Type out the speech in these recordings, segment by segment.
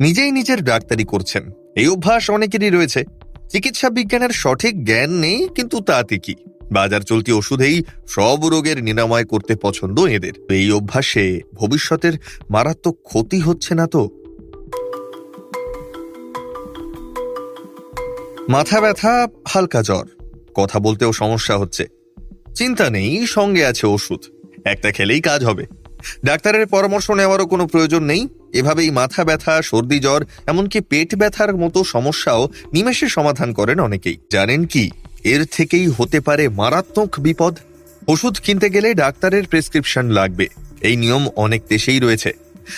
নিজেই নিজের ডাক্তারি করছেন। এই অভ্যাস অনেকেরই রয়েছে। চিকিৎসা বিজ্ঞানের সঠিক জ্ঞান নেই, কিন্তু তাতে কি? বাজার চলতি ওষুধেই সব রোগের নিরাময় করতে পছন্দ এদের। এই অভ্যাসে ভবিষ্যতের মারাত্মক ক্ষতি হচ্ছে না তো? মাথা ব্যথা, হালকা জ্বর। কথা বলতেও সমস্যা হচ্ছে। চিন্তা নেই, সঙ্গে আছে ওষুধ। একটা খেলেই কাজ হবে। ডাক্তারের পরামর্শ নেওয়ারও কোনো প্রয়োজন নেই। এভাবেই মাথা ব্যথা, সর্দি জ্বর, এমনকি পেট ব্যথার মতো সমস্যাও নিমেষে সমাধান করেন অনেকেই। জানেন কি? এর থেকেই হতে পারে মারাত্মক বিপদ। ওষুধ কিনতে গেলে ডাক্তারের প্রেসক্রিপশন লাগবে। এই নিয়ম অনেক দেশেই রয়েছে।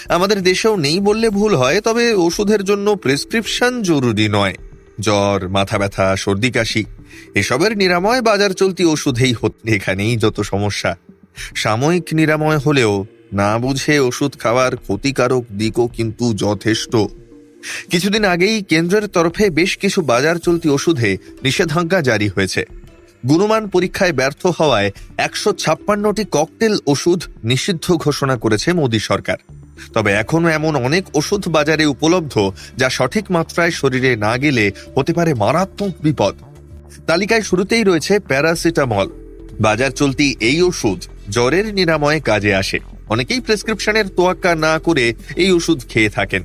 আমাদের দেশেও নেই বললে ভুল হয়, তবে ওষুধের জন্য প্রেসক্রিপশন জরুরি নয়। জ্বর, মাথা ব্যথা, সর্দি কাশি, এসবের নিরাময় বাজার চলতি ওষুধেই এখানেই যত সমস্যা। সাময়িক নিরাময় হলেও না বুঝে ওষুধ খাওয়ার ক্ষতিকারক দিকও কিন্তু যথেষ্ট। কিছুদিন আগেই কেন্দ্রের তরফে বেশ কিছু বাজার চলতি ওষুধে নিষেধাজ্ঞা জারি হয়েছে। গুণমান পরীক্ষায় ব্যর্থ হওয়ায় একশো ছাপ্পান্নটি ককটেল ওষুধ নিষিদ্ধ ঘোষণা করেছে মোদী সরকার। তবে এখনও এমন অনেক ওষুধ বাজারে উপলব্ধ যা সঠিক মাত্রায় শরীরে না গেলে হতে পারে মারাত্মক বিপদ। তালিকায় শুরুতেই রয়েছে প্যারাসিটামল। বাজার চলতি এই ওষুধ জ্বরের নিরাময়ে কাজে আসে। অনেকেই প্রেসক্রিপশনের তোয়াক্কা না করে এই ওষুধ খেয়ে থাকেন।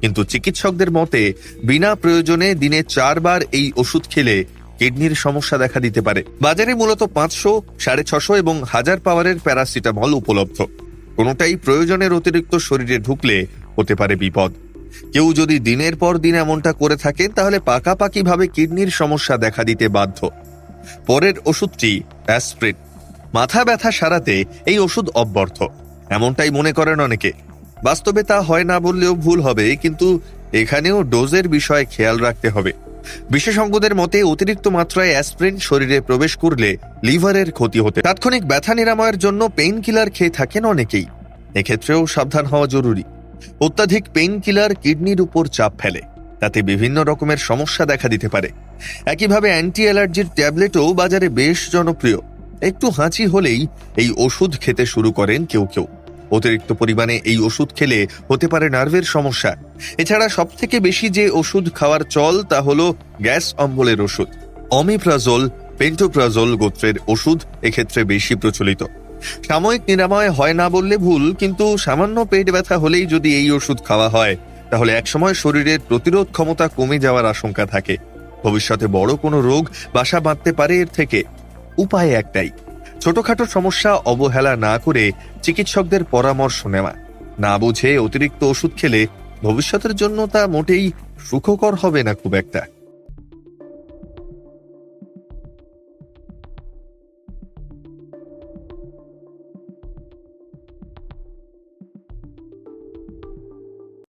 কিন্তু চিকিৎসকদের মতে, বিনা প্রয়োজনে দিনে চারবার এই ওষুধ খেলে কিডনির সমস্যা দেখা দিতে পারে। বাজারে মূলত পাঁচশো, সাড়ে ছশো এবং হাজার পাওয়ারের প্যারাসিটামল উপলব্ধ। কোনোটাই প্রয়োজনের অতিরিক্ত শরীরে ঢুকলে হতে পারে বিপদ। কেউ যদি দিনের পর দিন এমনটা করে থাকেন, তাহলে পাকাপাকিভাবে কিডনির সমস্যা দেখা দিতে বাধ্য। পরের ওষুধটি অ্যাসপ্রিন। মাথা ব্যথা সারাতে এই ওষুধ অব্যর্থ। এমনটাই মনে করেন অনেকে। বাস্তবে তা হয় না বললেও ভুল হবে, কিন্তু এখানেও ডোজের বিষয়ে খেয়াল রাখতে হবে। বিশেষজ্ঞদের মতে, অতিরিক্ত মাত্রায় অ্যাসপ্রিন শরীরে প্রবেশ করলে লিভারের ক্ষতি হতে তাৎক্ষণিক ব্যথা নিরাময়ের জন্য পেইন কিলার খেয়ে থাকেন অনেকেই। এক্ষেত্রেও সাবধান হওয়া জরুরি। অত্যাধিক পেইন কিলার কিডনির উপর চাপ ফেলে। তাতে বিভিন্ন রকমের সমস্যা দেখা দিতে পারে। একইভাবে অ্যান্টি অ্যালার্জির ট্যাবলেটও বাজারে বেশ জনপ্রিয়। একটু হাঁচি হলেই এই ওষুধ খেতে শুরু করেন কেউ কেউ। অতিরিক্ত পরিমাণে এই ওষুধ খেলে হতে পারে নার্ভের সমস্যা। এছাড়া সব থেকে বেশি যে ওষুধ খাওয়ার চল তা হলো গ্যাস অম্বলের ওষুধ। অমিপ্রাজোল, পেন্টোপ্রাজোল গোত্রের ওষুধ এক্ষেত্রে বেশি প্রচলিত। সাময়িক নিরাময় হয় না বললে ভুল, কিন্তু সামান্য পেট ব্যথা হলেই যদি এই ওষুধ খাওয়া হয়, তাহলে একসময় শরীরের প্রতিরোধ ক্ষমতা কমে যাওয়ার আশঙ্কা থাকে। ভবিষ্যতে বড় কোনো রোগ বাসা বাঁধতে পারে এর থেকে। উপায় একটাই ছোটখাটো সমস্যা অবহেলা না করে চিকিৎসকদের পরামর্শ নেওয়া। না বুঝে অতিরিক্ত ওষুধ খেলে ভবিষ্যতের জন্য তা মোটেই সুখকর হবে না খুব একটা।